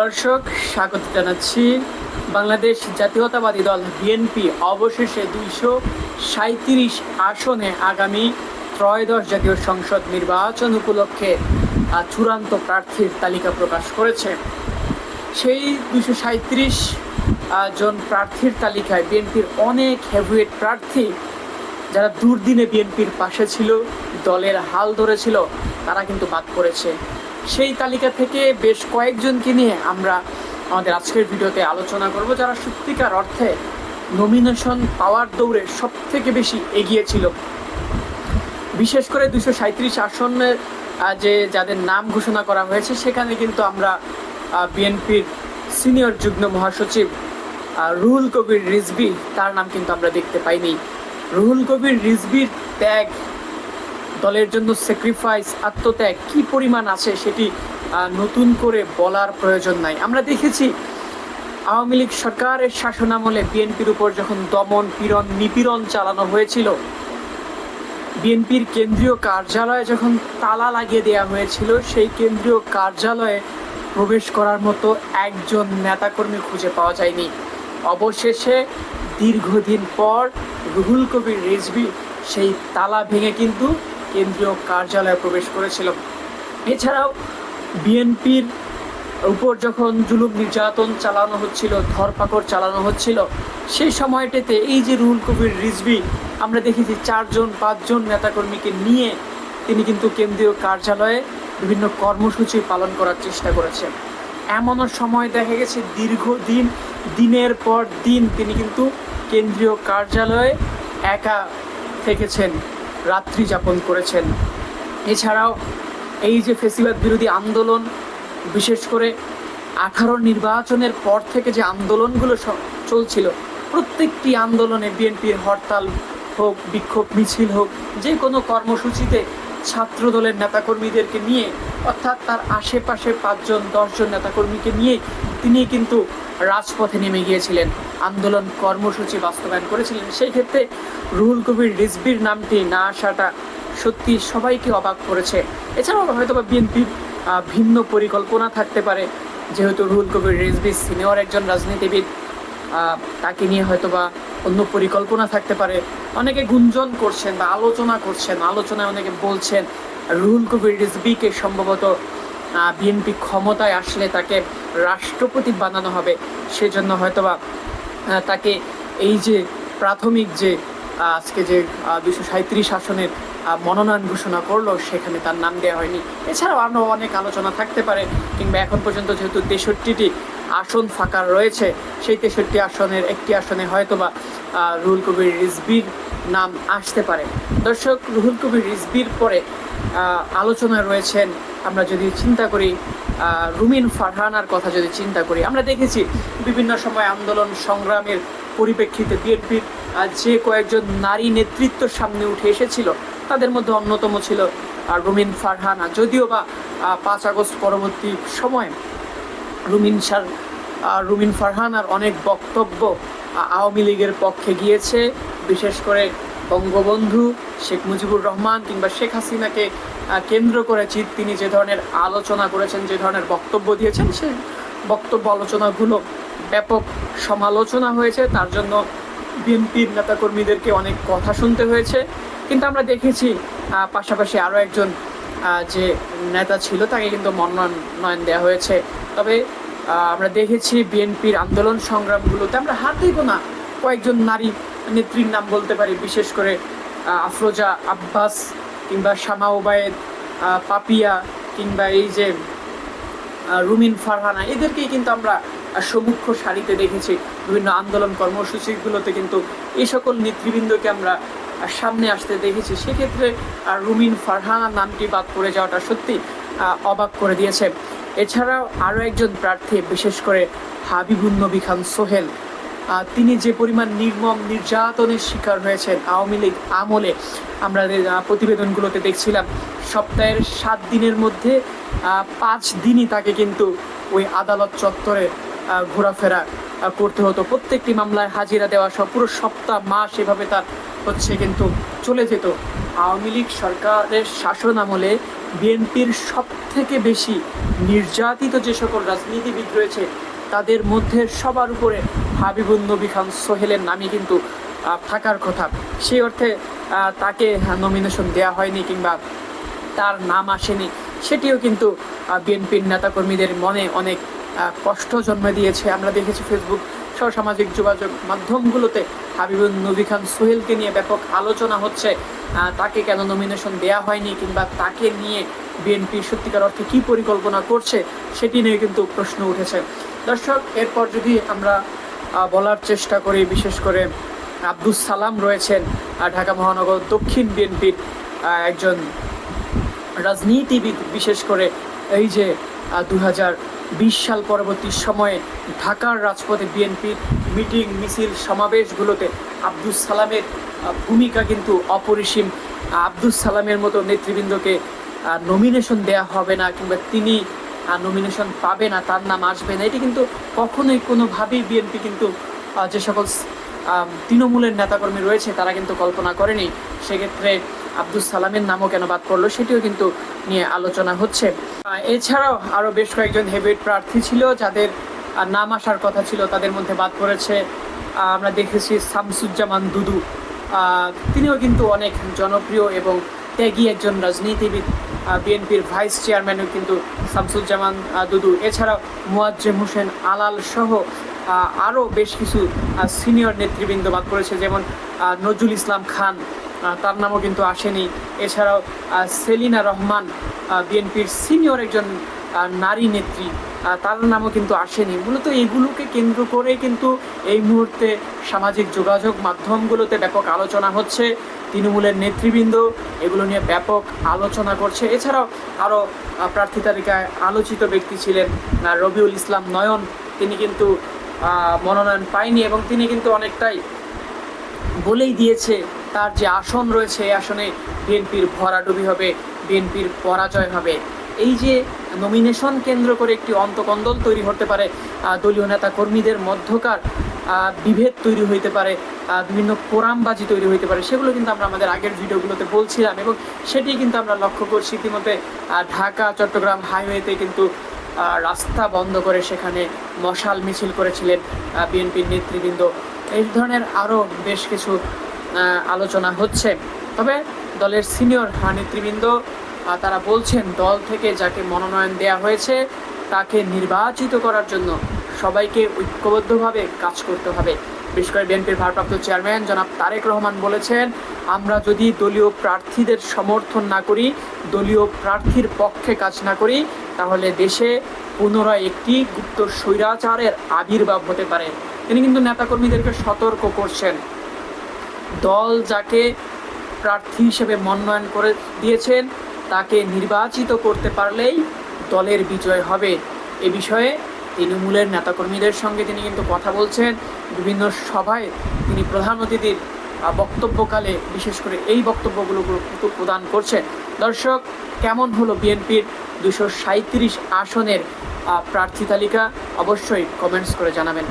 দর্শক, স্বাগত জানাচ্ছি বাংলাদেশ জাতীয়তাবাদী দল বিএনপি অবশেষে দুইশো সাঁত্রিশ আসনে আগামী ত্রয়োদশ জাতীয় সংসদ নির্বাচন উপলক্ষে চূড়ান্ত প্রার্থীর তালিকা প্রকাশ করেছে। সেই দুশো সাঁত্রিশ জন প্রার্থীর তালিকায় বিএনপির অনেক হেভিওয়েট প্রার্থী যারা দুর্দিনে বিএনপির পাশে ছিল, দলের হাল ধরেছিল, তারা কিন্তু বাদ পড়েছে। সেই তালিকা থেকে বেশ কয়েকজনকে নিয়ে আমরা আমাদের আজকের ভিডিওতে আলোচনা করব, যারা সত্যিকার অর্থে নমিনেশন পাওয়ার দৌড়ে সব থেকে বেশি এগিয়ে ছিল। বিশেষ করে দুশো সাঁত্রিশ আসনের যে যাদের নাম ঘোষণা করা হয়েছে, সেখানে কিন্তু আমরা বিএনপির সিনিয়র যুগ্ম মহাসচিব রুহুল কবির রিজবি তার নাম কিন্তু আমরা দেখতে পাইনি। রুহুল কবির রিজবির ত্যাগ দলের জন্য স্যাক্রিফাইস আত্মত্যাগ কি পরিমাণ আছে সেটি নতুন করে বলার প্রয়োজন নাই। আমরা দেখেছি আওয়ামী লীগ সরকারের শাসনামলে বিএনপির উপর যখন দমন, পীড়ন, নিপীড়ন চালানো হয়েছিল, বিএনপির কেন্দ্রীয় কার্যালয়ে যখন তালা লাগিয়ে দেওয়া হয়েছিল, সেই কেন্দ্রীয় কার্যালয়ে প্রবেশ করার মতো একজন নেতাকর্মী খুঁজে পাওয়া যায়নি। অবশেষে দীর্ঘদিন পর রুহুল কবির রিজভি সেই তালা ভেঙে কিন্তু কেন্দ্রীয় কার্যালয়ে প্রবেশ করেছিল। এছাড়াও বিএনপির উপর যখন জুলুম নির্যাতন চালানো হচ্ছিল, ধরপাকড় চালানো হচ্ছিল, সেই সময়টাতে এই যে রুহুল কবির রিজভি, আমরা দেখেছি চারজন, পাঁচজন নেতাকর্মীকে নিয়ে তিনি কিন্তু কেন্দ্রীয় কার্যালয়ে বিভিন্ন কর্মসূচি পালন করার চেষ্টা করেছেন। এমনও সময় দেখা গেছে, দীর্ঘদিন, দিনের পর দিন তিনি কিন্তু কেন্দ্রীয় কার্যালয়ে একা থেকেছেন। রাত্রি যাপন করেছেন। এছাড়াও এই যে ফেসিবাদ বিরোধী আন্দোলন, বিশেষ করে আঠারো নির্বাচনের পর থেকে যে আন্দোলনগুলো চলছিল, প্রত্যেকটি আন্দোলনে বিএনপির হরতাল হোক, বিক্ষোভ মিছিল হোক, যে কোনো কর্মসূচিতে ছাত্র দলের নেতাকর্মীদেরকে নিয়ে, অর্থাৎ তার আশেপাশে পাঁচজন, দশজন নেতাকর্মীকে নিয়ে, তিনি কিন্তু রাজপথে নেমে গিয়েছিলেন। আন্দোলন কর্মসূচি বাস্তবায়ন করেছিলেন। সেই ক্ষেত্রে রুহুল কবির রিজবির নামটি না আসাটা সত্যি সবাইকে অবাক করেছে। এছাড়াও হয়তো বা বিএনপির ভিন্ন পরিকল্পনা থাকতে পারে। যেহেতু রুহুল কবির রিজবি সিনিয়র একজন রাজনীতিবিদ তাকে নিয়ে হয়তো বা অন্য পরিকল্পনা থাকতে পারে। অনেকে গুঞ্জন করছেন বা আলোচনা করছেন, আলোচনায় অনেকে বলছেন, রুহুল কবির রিজবিকে সম্ভবত বিএনপি ক্ষমতায় আসলে তাকে রাষ্ট্রপতি বানানো হবে। সেজন্য হয়তোবা তাকে এই যে প্রাথমিক যে আজকে যে দুশো সাঁত্রিশ আসনের মনোনয়ন ঘোষণা করল, সেখানে তার নাম দেওয়া হয়নি। এছাড়াও আরও অনেক আলোচনা থাকতে পারে, কিংবা এখন পর্যন্ত যেহেতু তেষট্টিটি আসন ফাঁকা রয়েছে, সেই তেষট্টি আসনের একটি আসনে হয়তোবা রুহুল কবির রিজবির নাম আসতে পারে। দর্শক, রুহুল কবির রিজবির পরে আহ, আলোচনায় রয়েছেন আমরা যদি চিন্তা করি রুমিন ফারহানার কথা যদি চিন্তা করি আমরা দেখেছি বিভিন্ন সময় আন্দোলন সংগ্রামের পরিপ্রেক্ষিতে বিএনপির যে কয়েকজন নারী নেতৃত্ব সামনে উঠে এসেছিল তাদের মধ্যে অন্যতম ছিল রুমিন ফারহানা। যদিও বা পাঁচ আগস্ট পরবর্তী সময় রুমিন সার রুমিন ফারহানার অনেক বক্তব্য আওয়ামী লীগের পক্ষে গিয়েছে বিশেষ করে বঙ্গবন্ধু শেখ মুজিবুর রহমান কিংবা শেখ হাসিনাকে কেন্দ্র করে চিত তিনি যে ধরনের আলোচনা করেছেন, যে ধরনের বক্তব্য দিয়েছেন, সে বক্তব্য আলোচনাগুলো ব্যাপক সমালোচনা হয়েছে। তার জন্য বিএনপির নেতাকর্মীদেরকে অনেক কথা শুনতে হয়েছে। কিন্তু আমরা দেখেছি পাশাপাশি আরও একজন যে নেতা ছিল, তাকে কিন্তু মনোনয়ন দেওয়া হয়েছে। তবে আমরা দেখেছি বিএনপির আন্দোলন সংগ্রামগুলোতে আমরা হাতে গোনা কয়েকজন নারী নেত্রীর নাম বলতে পারি, বিশেষ করে আফরোজা আব্বাস কিংবা শামা ওবায়েদ পাপিয়া কিংবা এই যে রুমিন ফারহানা, এদেরকেই কিন্তু আমরা সমুখ্য সারিতে দেখেছি। বিভিন্ন আন্দোলন কর্মসূচিগুলোতে কিন্তু এই সকল নেতৃবৃন্দকে আমরা সামনে আসতে দেখেছি। সেক্ষেত্রে রুমিন ফারহানা নামটি বাদ পড়ে যাওয়াটা সত্যি অবাক করে দিয়েছে। এছাড়াও আরও একজন প্রার্থী, বিশেষ করে হাবিবুন নবী খান সোহেল তিনি যে পরিমাণ নির্মম নির্যাতনের শিকার হয়েছেন আওয়ামী লীগ আমলে, আমরা প্রতিবেদনগুলোতে দেখছিলাম, সপ্তাহের সাত দিনের মধ্যে পাঁচ দিনই তাকে কিন্তু ওই আদালত চত্বরে ঘোরাফেরা করতে হতো। প্রত্যেকটি মামলায় হাজিরা দেওয়া সব পুরো সপ্তাহ, মাস এভাবে তার হচ্ছে কিন্তু চলে যেত। আওয়ামী লীগ সরকারের শাসন আমলে বিএনপির সব থেকে বেশি নির্যাতিত যে সকল রাজনীতিবিদ রয়েছে তাদের মধ্যে সবার উপরে হাবিবুল নবী খান সোহেলের নামই কিন্তু থাকার কথা। সেই অর্থে তাকে নমিনেশন দেওয়া হয়নি কিংবা তার নাম আসেনি, সেটিও কিন্তু বিএনপির নেতাকর্মীদের মনে অনেক কষ্ট জন্ম দিয়েছে। আমরা দেখেছি ফেসবুক সহ সামাজিক যোগাযোগ মাধ্যমগুলোতে হাবিবুল নবী খান সোহেলকে নিয়ে ব্যাপক আলোচনা হচ্ছে। তাকে কেন নমিনেশন দেওয়া হয়নি কিংবা তাকে নিয়ে বিএনপি সত্যিকার অর্থে কী পরিকল্পনা করছে, সেটি নিয়ে কিন্তু প্রশ্ন উঠেছে। দর্শক, এরপর যদি আমরা বলার চেষ্টা করি, বিশেষ করে আব্দুস সালাম রয়েছেন ঢাকা মহানগর দক্ষিণ বিএনপির একজন রাজনীতিবিদ, বিশেষ করে এই যে দু বিশ সাল পরবর্তী সময়ে ঢাকার রাজপথে বিএনপির মিটিং, মিছিল, সমাবেশগুলোতে আব্দুস সালামের ভূমিকা কিন্তু অপরিসীম। আব্দুস সালামের মতো নেতৃবৃন্দকে নমিনেশন দেয়া হবে না, কিংবা তিনি নমিনেশন পাবে না, তার নাম আসবে না। এটি কিন্তু কখনোই কোনোভাবেই বিএনপি কিন্তু যে সকল তৃণমূলের নেতাকর্মী রয়েছে, তারা কিন্তু কল্পনা করেনি। সেক্ষেত্রে আব্দুল সালামের নামও কেন বাদ পড়ল সেটিও কিন্তু নিয়ে আলোচনা হচ্ছে। এছাড়াও আরও বেশ কয়েকজন হেভিওয়েট প্রার্থী ছিল, যাদের নাম আসার কথা ছিল, তাদের মধ্যে বাদ পড়েছে আমরা দেখেছি শামসুজ্জামান দুদু। তিনিও কিন্তু অনেক জনপ্রিয় এবং ত্যাগী একজন রাজনীতিবিদ বিএনপির ভাইস চেয়ারম্যানও কিন্তু শামসুজ্জামান দুদু। এছাড়াও মুয়াজ্জেম হোসেন আলাল সহ আরও বেশ কিছু সিনিয়র নেতৃবৃন্দ বাদ করেছে যেমন নজরুল ইসলাম খান তার নামও কিন্তু আসেনি। এছাড়াও সেলিনা রহমান বিএনপির সিনিয়র একজন নারী নেত্রী তার নামও কিন্তু আসেনি। মূলত এইগুলোকে কেন্দ্র করে কিন্তু এই মুহূর্তে সামাজিক যোগাযোগ মাধ্যমগুলোতে ব্যাপক আলোচনা হচ্ছে। তৃণমূলের নেতৃবৃন্দ এগুলো নিয়ে ব্যাপক আলোচনা করছে। এছাড়াও আরও প্রার্থী তালিকায় আলোচিত ব্যক্তি ছিলেন রবিউল ইসলাম নয়ন। তিনি কিন্তু মনোনয়ন পায়নি এবং তিনি কিন্তু অনেকটাই বলেই দিয়েছে তার যে আসন রয়েছে, এই আসনে বিএনপির ভরাডুবি হবে, বিএনপির পরাজয় হবে। এই যে নমিনেশন কেন্দ্র করে একটি অন্তকন্দল তৈরি হতে পারে দলীয় নেতা কর্মীদের মধ্যকার বিভেদ তৈরি হইতে পারে বিভিন্ন কোরামবাজি তৈরি হইতে পারে, সেগুলো কিন্তু আমরা আমাদের আগের ভিডিওগুলোতে বলছিলাম এবং সেটি কিন্তু আমরা লক্ষ্য করছি ইতিমধ্যে ঢাকা, চট্টগ্রাম হাইওয়েতে কিন্তু রাস্তা বন্ধ করে সেখানে মশাল মিছিল করেছিলেন বিএনপির নেতৃবৃন্দ। এই ধরনের আরও বেশ কিছু আলোচনা হচ্ছে। তবে দলের সিনিয়র নেতৃবৃন্দ তারা বলছেন, দল থেকে যাকে মনোনয়ন দেয়া হয়েছে, তাকে নির্বাচিত করার জন্য সবাইকে ঐক্যবদ্ধভাবে কাজ করতে হবে। বিশেষ করে বিএনপির ভারপ্রাপ্ত চেয়ারম্যান জনাব তারেক রহমান বলেছেন, আমরা যদি দলীয় প্রার্থীদের সমর্থন না করি, দলীয় প্রার্থীর পক্ষে কাজ না করি, তাহলে দেশে পুনরায় একটি গুপ্ত স্বৈরাচারের আবির্ভাব হতে পারে। তিনি কিন্তু নেতাকর্মীদেরকে সতর্ক করছেন। দল যাকে প্রার্থী হিসেবে মনোনয়ন করে দিয়েছেন তাকে নির্বাচিত করতে পারলেই দলের বিজয় হবে। এ বিষয়ে তৃণমূলের নেতাকর্মীদের সঙ্গে তিনি কিন্তু কথা বলছেন। বিভিন্ন সভায় তিনি প্রধান অতিথির বক্তব্যকালে বিশেষ করে এই বক্তব্যগুলো প্রদান করছেন। দর্শক, কেমন হলো বিএনপির দুশো সাঁত্রিশ আসনের প্রার্থী তালিকা? অবশ্যই কমেন্টস করে জানাবেন।